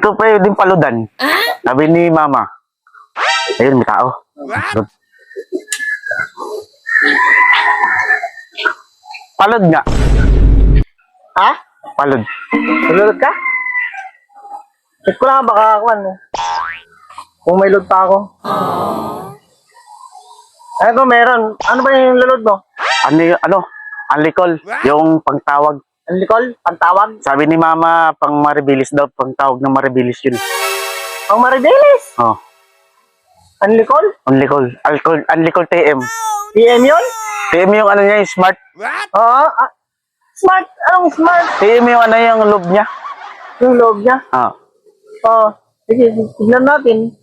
Ito pwedeng paludan. Sabi ni mama. Ayun, may tao. Palud nga. Ha? Palud. Nalulod ka? Check ko lang baka ako ano. Kung may load pa ako. Ano ba meron? Ano ba yung load mo? Ano ano? Alikol. Yung pangtawag. Ang likol? Pantawag? Sabi ni mama, pang maribilis daw. Pangtawag ng maribilis yun. Ang maribelis? Oh. Ang likol? Alikol. Alcohol, alikol TM. PM yun? TM yung ano niya, yung smart. Oo. ah, smart? Anong smart? TM yung ano yung loob niya. Yung loob niya? Ah. Oo. Sige, tignan natin.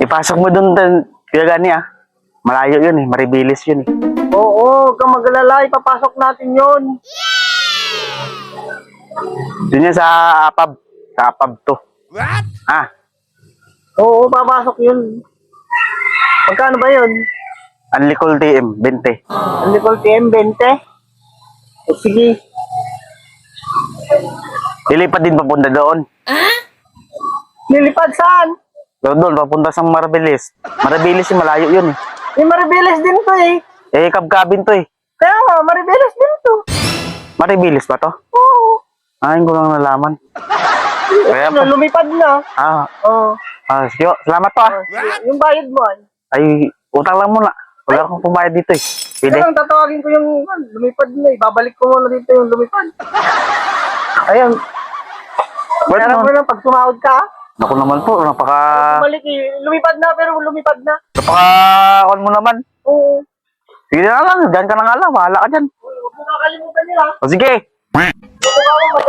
Ipasok mo dun, dun kaya gani ah. Malayo yun eh, maribilis yun eh. Oo, huwag kang mag-alala. Ipapasok natin yun. Dun yan sa apab. Sa apab to. What? Ah, Oo, papasok yun. Magkano ba yun? Alikol TM, 20. Ang likol TM 20? O sige. Lilipat din papunta doon. Lilipad saan? Doon, doon, papunta sa Maribilis. Maribilis yung malayo yun eh. May maribeles din to eh. Eh, kabkabin to eh. Kaya nga, maribeles din to. Maribilis ba to? Oo. Ah, hindi ko lang nalaman. Kaya Ano, pa. lumipad na. Ah, Oo. ah sige, oh, salamat pa. Yung bayad mo, ay. Ay, utang lang muna. Wala akong pumayad dito eh. Pwede. Kaya lang tatawagin ko yung ah, lumipad na eh. Babalik ko muna dito yung lumipad. Ayun. Ba't Kaya mo naman? lang, pag sumahod ka, Naku naman po, napaka... bumalik eh. Lumipad na, pero lumipad na. Napaka... Kon mo naman. Oo. Sige na lang, dyan ka na nga lang. Bahala ka dyan. Huwag mo kakalimutan nila. O sige. Huwag mo